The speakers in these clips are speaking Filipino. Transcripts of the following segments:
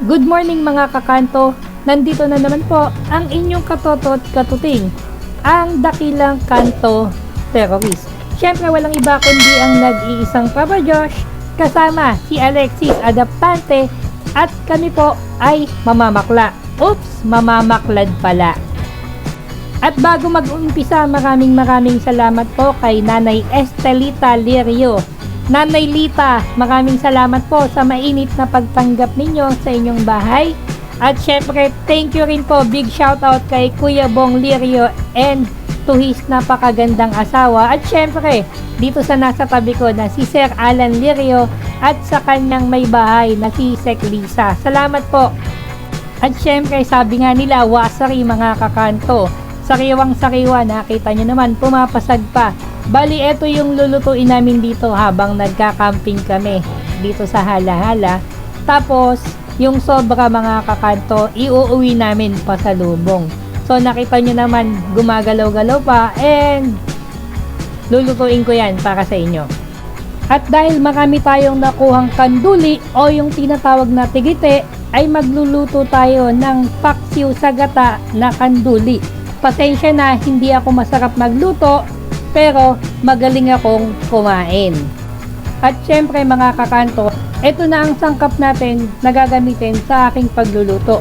Good morning mga kakanto. Nandito na naman po ang inyong katotot katuting, ang dakilang kanto terrorist. Siyempre walang iba kundi ang nag-iisang Papa Josh kasama si Alexis Adaptante at kami po ay mamamakla. Oops, mamamaklad pala. At bago mag-umpisa, maraming maraming salamat po kay Nanay Estelita Lirio. Nanay Lita, maraming salamat po sa mainit na pagtanggap ninyo sa inyong bahay. At syempre, thank you rin po, big shoutout kay Kuya Bong Lirio and to his napakagandang asawa. At syempre, dito sa nasa tabi ko na si Sir Alan Lirio at sa kanyang may bahay na si Sek Lisa. Salamat po. At syempre, sabi nga nila, wasari mga kakanto. Sariwang sariwa, nakita nyo naman, pumapasag pa. Bali, eto yung lulutuin namin dito habang nagka-camping kami dito sa Hala-Hala. Tapos, yung sobra mga kakanto, iuuwi namin pa sa lubong. So, nakita nyo naman, gumagalaw-galaw pa and lulutuin ko yan para sa inyo. At dahil marami tayong nakuhang kanduli o yung tinatawag na tigite, ay magluluto tayo ng paksiw sa gata na kanduli. Pasensya na, hindi ako masarap magluto, pero magaling akong kumain. At syempre mga kakanto, ito na ang sangkap natin na gagamitin sa aking pagluluto.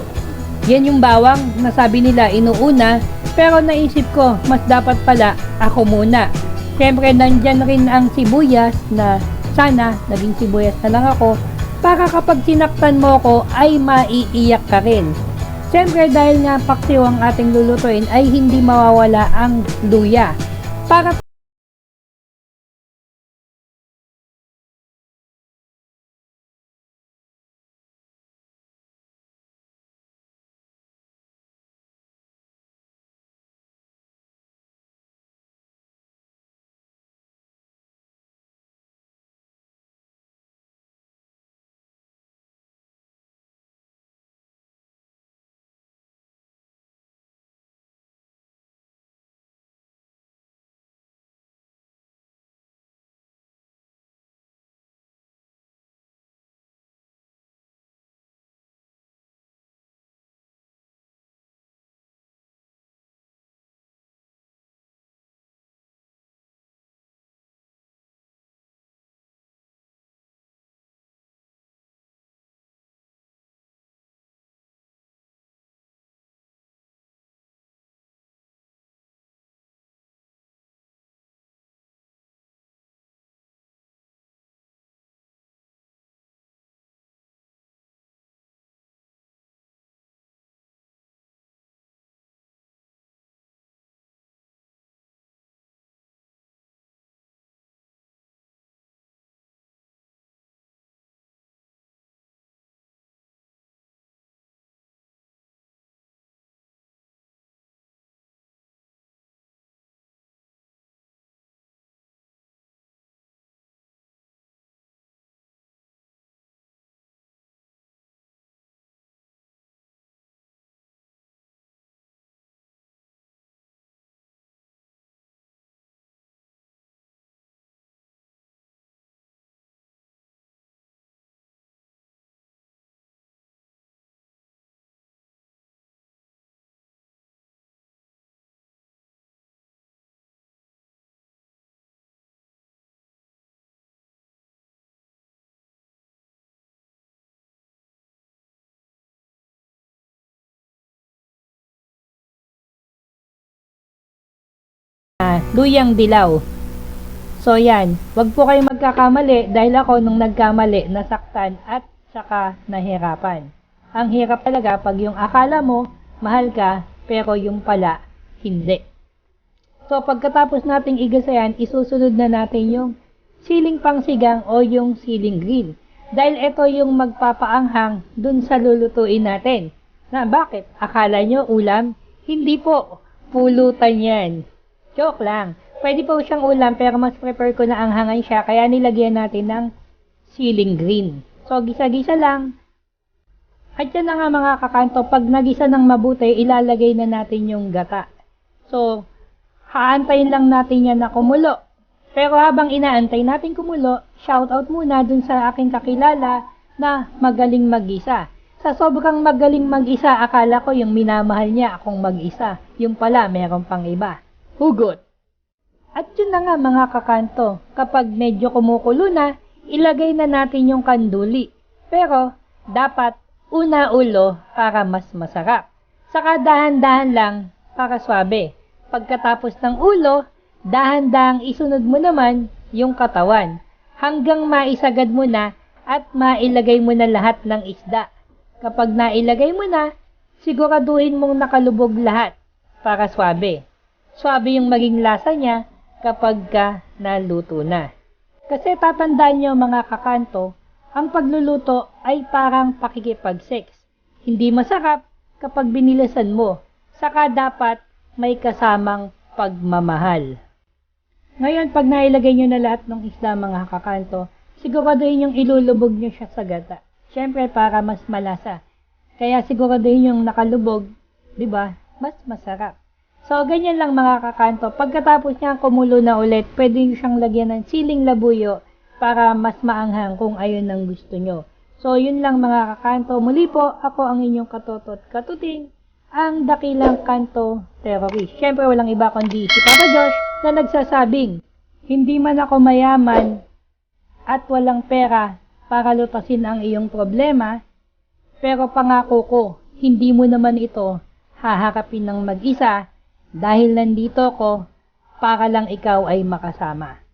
Yan yung bawang na sabi nila inuuna, pero naisip ko mas dapat pala ako muna. Syempre nandyan rin ang sibuyas na sana naging sibuyas na lang ako para kapag sinaktan mo ko ay maiiyak ka rin. Siyempre dahil nga paksiw ang ating lulutuin ay hindi mawawala ang luya. Para luyang dilaw. So yan, wag po kayong magkakamali dahil ako nung nagkamali, nasaktan at saka nahirapan. Ang hirap talaga pag yung akala mo, mahal ka, pero yung pala, hindi. So pagkatapos nating igasa yan, isusunod na natin yung siling pangsigang o yung siling green. Dahil ito yung magpapaanghang dun sa lulutuin natin. Na bakit? Akala nyo ulam? Hindi po. Pulutan yan. Joke lang. Pwede po siyang ulam pero mas prefer ko na anghangan siya kaya nilagyan natin ng siling green. So, gisa-gisa lang. At yan na nga mga kakanto, pag nagisa ng mabuti, ilalagay na natin yung gata. So, haantayin lang natin yan na kumulo. Pero habang inaantay natin kumulo, shoutout muna dun sa aking kakilala na magaling magisa. Sa sobrang magaling mag-isa, akala ko yung minamahal niya akong mag-isa. Yung pala, meron pang iba. Hugot. At yun na nga mga kakanto, kapag medyo kumukulo na, ilagay na natin yung kanduli. Pero, dapat una ulo para mas masarap. Saka dahan-dahan lang para swabe. Pagkatapos ng ulo, dahan-dahang isunod mo naman yung katawan hanggang maisagad mo na at mailagay mo na lahat ng isda. Kapag nailagay mo na, siguraduhin mong nakalubog lahat para swabe. Swabe yung maging lasa niya kapag ka naluto na. Kasi tatandaan nyo mga kakanto, ang pagluluto ay parang pakikipag-sex. Hindi masarap kapag binilasan mo, saka dapat may kasamang pagmamahal. Ngayon, pag nailagay nyo na lahat ng isda mga kakanto, siguraduhin yung ilulubog nyo siya sa gata. Siyempre, para mas malasa. Kaya siguraduhin yung nakalubog, di ba? Mas masarap. So, ganyan lang mga kakanto. Pagkatapos niya kumulo na ulit, pwede siyang lagyan ng siling labuyo para mas maanghang kung ayun ang gusto nyo. So, yun lang mga kakanto. Muli po, ako ang inyong katotot katuting, ang dakilang kanto terrorist. Siyempre, walang iba kundi si Papa Josh na nagsasabing, hindi man ako mayaman at walang pera para lutasin ang iyong problema, pero pangako ko, hindi mo naman ito haharapin ng mag-isa dahil nandito ko para lang ikaw ay makasama.